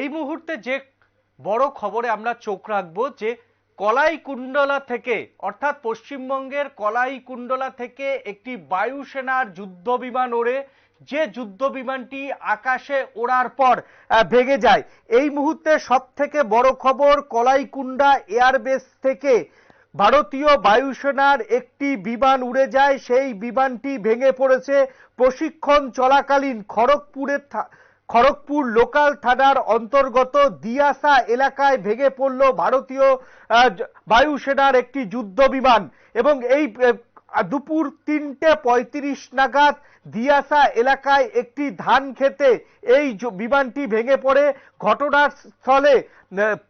এই মুহূর্তে যে বড় খবরে আমরা চোখ রাখব যে কলাই কুণ্ডলা থেকে, অর্থাৎ পশ্চিমবঙ্গের কলাই কুণ্ডলা থেকে একটি বায়ুসেনার যুদ্ধ বিমান ওড়ে। যে যুদ্ধ বিমানটি আকাশে ওড়ার পর ভেঙে যায়। এই মুহূর্তে সব থেকে বড় খবর কলাইকুণ্ডা এয়ারবেস থেকে ভারতীয় বায়ুসেনার একটি বিমান উড়ে যায়। সেই বিমানটি ভেঙে পড়েছে প্রশিক্ষণ চলাকালীন খড়গপুরের খড়গপুর লোকাল থানার অন্তর্গত দিয়াসা এলাকায় ভেঙে পড়ল ভারতীয় বায়ুসেনার একটি যুদ্ধ বিমান এবং এই দুপুর তিনটে পঁয়ত্রিশ নাগাদ দিয়াসা এলাকায় একটি ধান খেতে এই বিমানটি ভেঙে পড়ে। ঘটনার স্থলে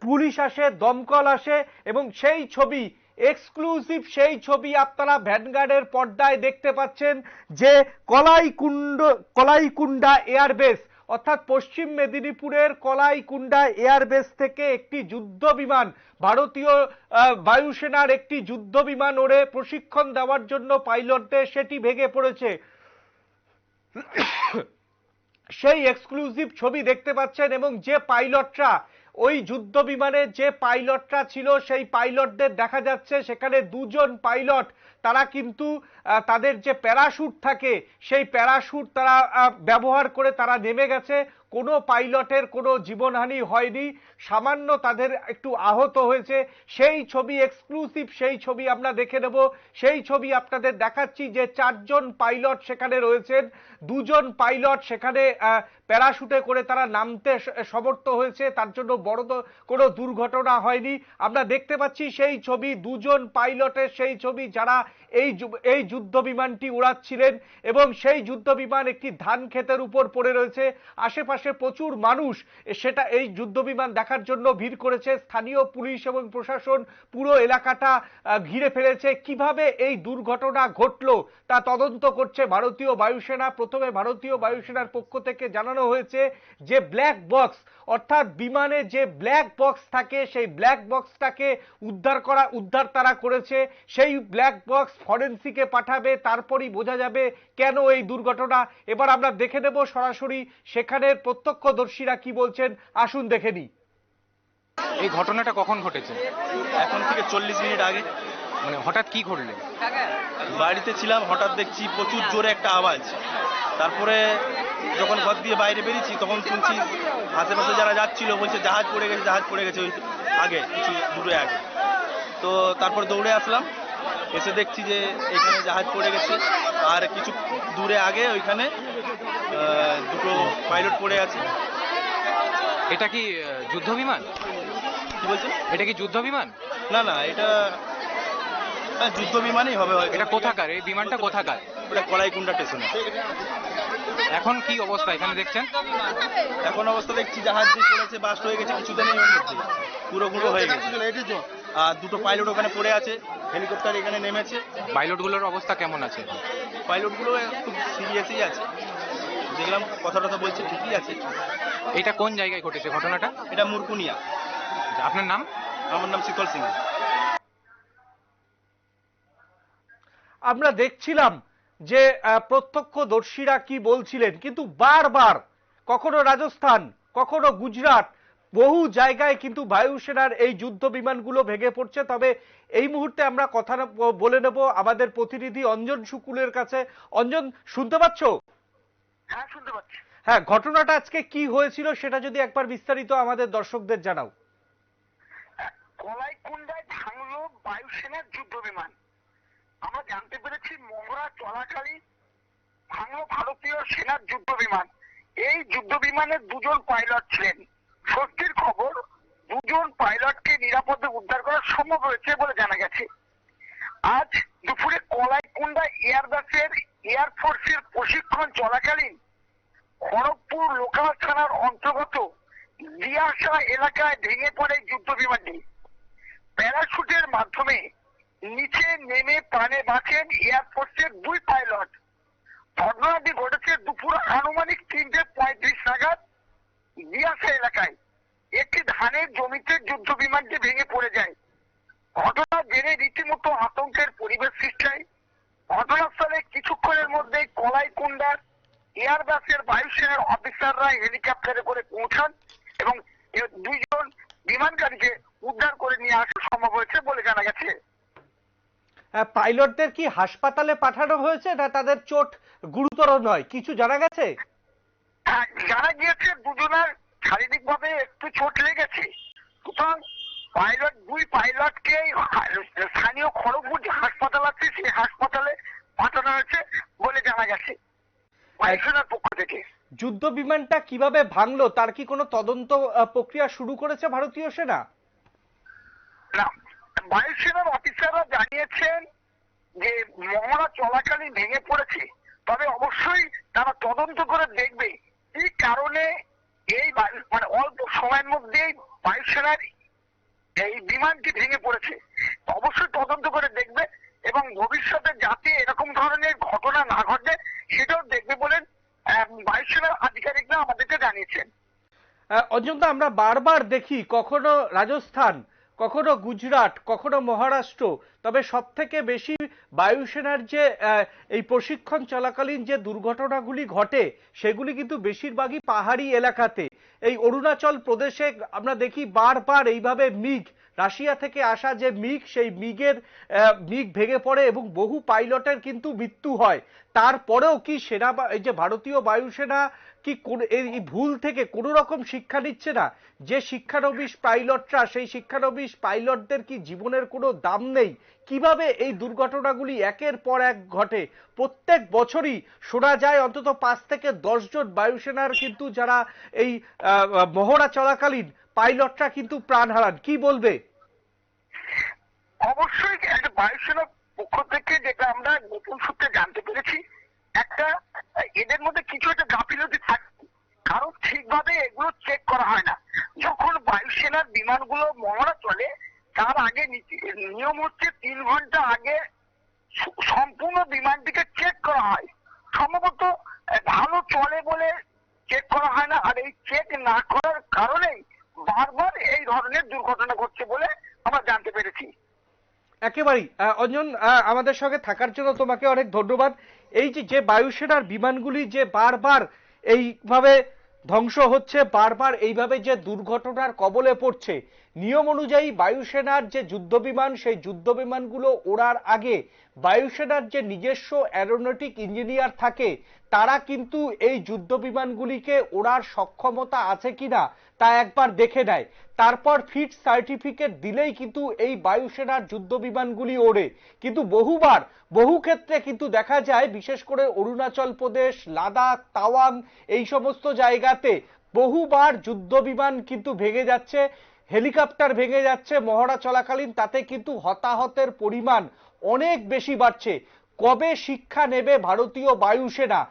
পুলিশ আসে, দমকল আসে এবং সেই ছবি, এক্সক্লুসিভ সেই ছবি আপনারা ভ্যানগার্ডের পর্দায় দেখতে পাচ্ছেন যে কলাইকুণ্ড, কলাইকুণ্ডা এয়ারবেস অর্থাৎ পশ্চিম মেদিনীপুরের কলাইকুণ্ডা এয়ারবেস থেকে একটি যুদ্ধ বিমান ভারতীয় বায়ুসেনার একটি যুদ্ধ বিমান ওড়ে প্রশিক্ষণ দেওয়ার জন্য পাইলটদের সেটি ভেঙে পড়েছে। সেই এক্সক্লুসিভ ছবি দেখতে পাচ্ছেন এবং যে পাইলটরা ওই যুদ্ধ বিমানে যে পাইলটরা ছিল, সেই পাইলটদের দেখা যাচ্ছে সেখানে দুজন পাইলট। তারা কিন্তু তাদের যে প্যারাশুট থাকে, সেই প্যারাশুট তারা ব্যবহার করে তারা নেমে গেছে। কোনো পাইলটের কোনো জীবনহানি হয়নি। সামান্য তাদের একটু আহত হয়েছে। সেই ছবি এক্সক্লুসিভ সেই ছবি আমরা দেখে নেব। সেই ছবি আপনাদের দেখাচ্ছি যে চারজন পাইলট সেখানে রয়েছেন। দুজন পাইলট সেখানে প্যারাশুটে করে তারা নামতে সমর্থ হয়েছে। তার জন্য বড় কোনো দুর্ঘটনা হয়নি। আমরা দেখতে পাচ্ছি সেই ছবি, দুজন পাইলটের সেই ছবি যারা এই এই যুদ্ধ বিমানটি উড়াচ্ছিলেন এবং সেই যুদ্ধ বিমান একটি ধান ক্ষেতের উপর পড়ে রয়েছে। আশেপাশে প্রচুর মানুষ। সেটা এই যুদ্ধ বিমান দেখার জন্য ভিড় করেছে স্থানীয় পুলিশ এবং প্রশাসন। পুরো এলাকাটা ঘিরে ফেলেছে। কীভাবে এই দুর্ঘটনা ঘটলো তা তদন্ত করছে ভারতীয় বায়ুসেনা। প্রথমে ভারতীয় বায়ুসেনার পক্ষ থেকে জানানো হয়েছে যে ব্ল্যাক বক্স অর্থাৎ বিমানে যে ব্ল্যাক বক্স থাকে সেই ব্ল্যাক বক্সটাকে উদ্ধার করা উদ্ধার তারা করেছে। সেই ব্ল্যাক বক্স ফরেন্সিকে পাঠাবে তারপরই বোঝা যাবে কেন এই দুর্ঘটনা। এবার আমরা দেখে নেব সরাসরি সেখানের প্রত্যক্ষদর্শীরা কি বলছেন। আসুন দেখে নিই। এই ঘটনাটা কখন ঘটেছে? এখন থেকে চল্লিশ মিনিট আগে। মানে হঠাৎ কি ঘটলে? বাড়িতে ছিলাম হঠাৎ দেখছি প্রচুর জোরে একটা আওয়াজ। তারপরে যখন ঘর দিয়ে বাইরে বেরিয়েছি তখন শুনছি আশেপাশে যারা যাচ্ছিল বলছে জাহাজ পড়ে গেছে জাহাজ পড়ে গেছে ওই আগে কিছু দূরে আগে। তো তারপর দৌড়ে আসলাম এসে দেখছি যে এখানে জাহাজ পড়ে গেছে। আর কিছু দূরে আগে ওইখানে দুটো পাইলট পড়ে আছে। এটা কি যুদ্ধ বিমান কি বলছেন এটা কি যুদ্ধ বিমান না না এটা হ্যাঁ, যুদ্ধ বিমানই হবে। এটা কোথাকার? এই বিমানটা কোথাকার? ওটা কলাইকুণ্ডা স্টেশনে। এখন কি অবস্থা? এখানে দেখছেন? এখন অবস্থা দেখছি জাহাজ যে পড়েছে বাস্ট হয়ে গেছে কিছুদিনের মধ্যে। পুরো গুঁড়ো হয়ে গেছে। আর দুটো পাইলট ওখানে পড়ে আছে হেলিকপ্টার এখানে নেমেছে। পাইলটগুলোর অবস্থা কেমন আছে? পাইলটগুলো খুব সিরিয়াসই আছে। দেখলাম কথা টথা বলছে ঠিকই আছে। এটা কোন জায়গায় ঘটেছে? ঘটনাটা? এটা মুরকুনিয়া। আপনার নাম? আমার নাম শীতল সিং আমরা দেখছিলাম যে প্রত্যক্ষদর্শীরা কি বলছিলেন কিন্তু বারবার কখনো রাজস্থান কখনো গুজরাট বহু জায়গায় কিন্তু বায়ুসেনার এই যুদ্ধ বিমানগুলো ভেঙে পড়ছে। তবে এই মুহূর্তে আমরা কথা বলে নেব আমাদের প্রতিনিধি অঞ্জন শুকুলের কাছে। অঞ্জন শুনতে পাচ্ছ? হ্যাঁ শুনতে পাচ্ছি। হ্যাঁ ঘটনাটা আজকে কি হয়েছিল সেটা যদি একবার বিস্তারিত আমাদের দর্শকদের জানাও। কলাই কুন্ডায় ভাঙলো বায়ুসেনার যুদ্ধ বিমান। আমরা জানতে পেরেছি মহড়া চলাকালীন ভাঙলো ভারতীয় সেনার যুদ্ধ বিমান এই যুদ্ধ বিমানের দুজন পাইলট ছিলেন। স্বস্তির খবর, দুজন পাইলটকে নিরাপদে উদ্ধার করা সম্ভব হয়েছে বলে জানা গেছে। আজ দুপুরে কলাইকুণ্ডা এয়ারবাসের এয়ারফোর্সের প্রশিক্ষণ চলাকালীন খড়গপুর লোকাল থানার অন্তর্গত দিয়াশা এলাকায় ভেঙে পড়ে যুদ্ধ বিমানটি প্যারাশুটের মাধ্যমে নিচে নেমে প্রাণে বাঁচেন এয়ারফোর্সের দুই পাইলট। ঘটনাটি ঘটেছে দুপুর আনুমানিক তিনটে পঁয়ত্রিশ নাগাদ দিয়াশা এলাকায়। একটি ধানের জমিতে যুদ্ধ বিমানটি ভেঙে পড়ে যায়। ঘটনা জেনে রীতিমতো আতঙ্কের পরিবেশ সৃষ্টি হয় ঘটনাস্থলে কিছুক্ষণের মধ্যেই কলাইকুণ্ডার এয়ারবাসের বায়ুসেনার অফিসাররা হেলিকপ্টারে করে পৌঁছান এবং দুইজন বিমানকারীকে উদ্ধার করে নিয়ে আসা সম্ভব হয়েছে বলে জানা গেছে। পাইলটদের কি হাসপাতালে পাঠানো হয়েছে না তাদের চোট গুরুতর নয়? কিছু জানা গেছে? হ্যাঁ, জানা গিয়েছে দুজনের শারীরিক ভাবে একটু চোট লেগেছে। সুতরাং পাইলট দুই পাইলটকে স্থানীয় খড়গপুর যে হাসপাতাল আছে সেই হাসপাতালে পাঠানো হয়েছে বলে জানা গেছে। বায়ুসেনার পক্ষ থেকে। যুদ্ধ বিমানটা কীভাবে ভাঙলো তার কি কোনো তদন্ত প্রক্রিয়া শুরু করেছে ভারতীয় সেনা? না বায়ুসেনার জানিয়েছেন যে মহড়া চলাকালীন ভেঙে পড়েছে। তবে অবশ্যই তারা তদন্ত করে দেখবে কি কারণে এই মানে অল্প সময়ের মধ্যেই বায়ুসেনার এই বিমানটি ভেঙে পড়েছে। অবশ্যই তদন্ত করে দেখবে এবং ভবিষ্যতে যাতে এরকম ধরনের ঘটনা না ঘটে, সেটাও দেখবে বলেন বায়ুসেনার আধিকারিকরা আমাদেরকে জানিয়েছেন। অজন্তা আমরা বারবার দেখি কখনো রাজস্থান কখনো গুজরাট, কখনো মহারাষ্ট্র, তবে সব থেকে বেশি বায়ুসেনার যে এই প্রশিক্ষণ চলাকালীন যে দুর্ঘটনাগুলি ঘটে, সেগুলি কিন্তু বেশিরভাগই পাহাড়ি এলাকাতে। এই অরুণাচল প্রদেশে আমরা দেখি বারবার এইভাবে মিগ রাশিয়া থেকে আসা যে মিগ, সেই মিগের মিগ ভেঙে পড়ে এবং বহু পাইলটের কিন্তু মৃত্যু হয়। তারপরেও কি সেনা এই যে ভারতীয় বায়ুসেনা কি এই ভুল থেকে কোনো রকম শিক্ষা নিচ্ছে না? যে শিক্ষানবিশ পাইলটরা, সেই শিক্ষানবিশ পাইলটদের কি জীবনের কোনো দাম নেই? কীভাবে এই দুর্ঘটনাগুলি একের পর এক ঘটে? প্রত্যেক বছরই শোনা যায় অন্তত পাঁচ থেকে দশ জন বায়ুসেনার কিন্তু যারা এই মহড়া চলাকালীন পাইলটরা কিন্তু প্রাণ হারান। কি বলবে? অবশ্যই একটা বায়ুসেনার পক্ষ থেকে যেটা আমরা নতুন সূত্রে জানতে পেরেছি, একটা, এদের মধ্যে কিছু একটা গাফিলতি থাকে কারণ ঠিকভাবে এগুলো চেক করা হয় না। যখন বায়ুসেনার বিমানগুলো মহড়া চলে, তার আগে নিয়ম হচ্ছে তিন ঘণ্টা আগে সম্পূর্ণ বিমানটিকে চেক করা হয়। সম্ভবত, ভালো চলে বলে চেক করা হয় না। আর এই চেক না করার কারণেই বারবার এই ধরনের দুর্ঘটনা ঘটছে বলে আমরা জানতে পেরেছি। একেবারেই। অঞ্জন আমাদের সঙ্গে থাকার জন্য তোমাকে অনেক ধন্যবাদ। এই যে যে বায়ুসেনার বিমানগুলি যে বারবার এইভাবে ধ্বংস হচ্ছে, বারবার এইভাবে যে দুর্ঘটনার কবলে পড়ছে, নিয়ম অনুযায়ী বায়ুসেনার যে যুদ্ধ বিমান, সেই যুদ্ধ বিমানগুলো ওড়ার আগে বায়ুসেনার যে নিজস্ব অ্যারোনটিক ইঞ্জিনিয়ার থাকে, তারা কিন্তু এই যুদ্ধ বিমানগুলিকে ওড়ার সক্ষমতা আছে কিনা তা একবার দেখে নেয়। তারপর ফিট সার্টিফিকেট দিলেই কিন্তু এই বায়ুসেনার যুদ্ধ বিমানগুলি ওড়ে। কিন্তু বহুবার, বহু ক্ষেত্রে কিন্তু দেখা যায়, বিশেষ করে অরুণাচল প্রদেশ, লাদাখ, তাওয়াং, এই সমস্ত জায়গাতে বহুবার যুদ্ধ বিমান কিন্তু ভেঙে যাচ্ছে, হেলিকপ্টার ভেঙে যাচ্ছে, মহড়া চলাকালীন তাতে কিন্তু হতাহতের পরিমাণ অনেক বেশি বাড়ছে। কবে শিক্ষা নেবে ভারতীয় বায়ুসেনা?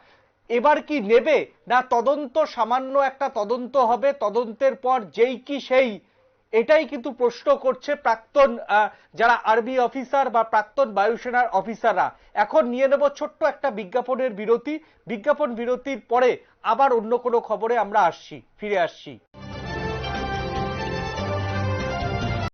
এবার কি নেবে? না, তদন্ত সামান্য একটা তদন্ত হবে, তদন্তের পর যেই কি সেই। এটাই কিন্তু প্রশ্ন করছে প্রাক্তন যারা আর্মি অফিসার বা প্রাক্তন বায়ুসেনার অফিসাররা। এখন নিয়ে নেব ছোট্ট একটা বিজ্ঞাপনের বিরতি। বিজ্ঞাপন বিরতির পরে আবার অন্য কোনো খবরে আমরা আসছি, ফিরে আসছি।